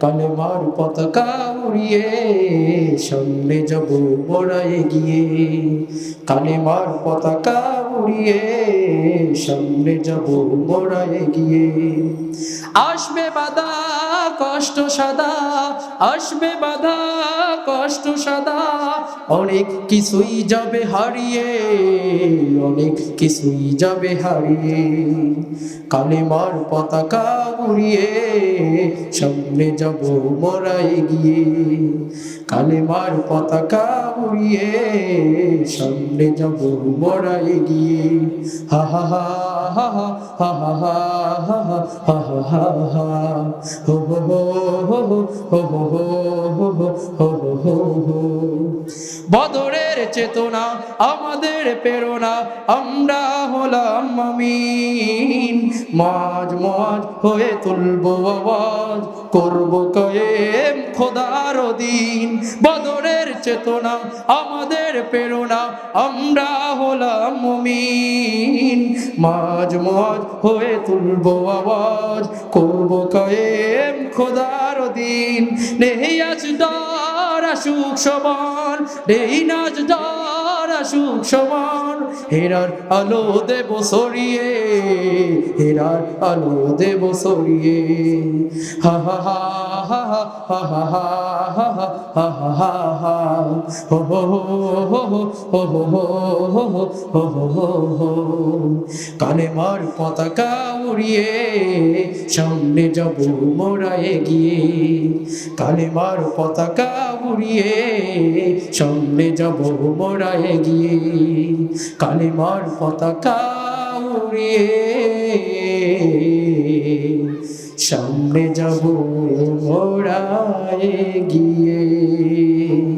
কালেমার পতাকা উড়িয়ে সামনে যাব গিয়ে। কানে কালেমার পতাকা উড়িয়ে সামনে যাব মোরা এগিয়ে আসবে বাধা, কষ্ট সাদা, আসবে বাধা, কষ্ট সাদা। অনেক কিছুই যাবে হারিয়ে, অনেক কিছুই যাবে হারিয়ে। কালেমার পতাকা উড়িয়ে সামনে যাব মোরা এগিয়ে কালেমার পতাকা উড়িয়ে সামনে যাব মোরা এগিয়ে বদরের চেতনা, আমাদের প্রেরণা, আমরা হলাম আমিন। মাঝ মাঝ হয়ে তুলবো আওয়াজ, করব কয়েম খোদার দিন বদরের চেতনা, আমাদের প্রেরণা, আমরা হলাম মুমিন মাঝ মাঝ হয়ে তুলব আওয়াজ, করব কয়েম খোদার দিন। নেই আজ ডর সমান। নেই নাচ আসুক সমান। হেরার আলো দেব সরিয়ে হেরার আলো দেব সরিয়ে হা হা হা হা হা হা হা হা হা হা হা হা হা হো হো হো পতাকা উড়িয়ে সামনে যাব মোরা এগিয়ে কালেমার পতাকা উড়িয়ে সামনে যাব মোরা এগিয়ে কালেমার পতাকা সামনে যাব মোরা এগিয়ে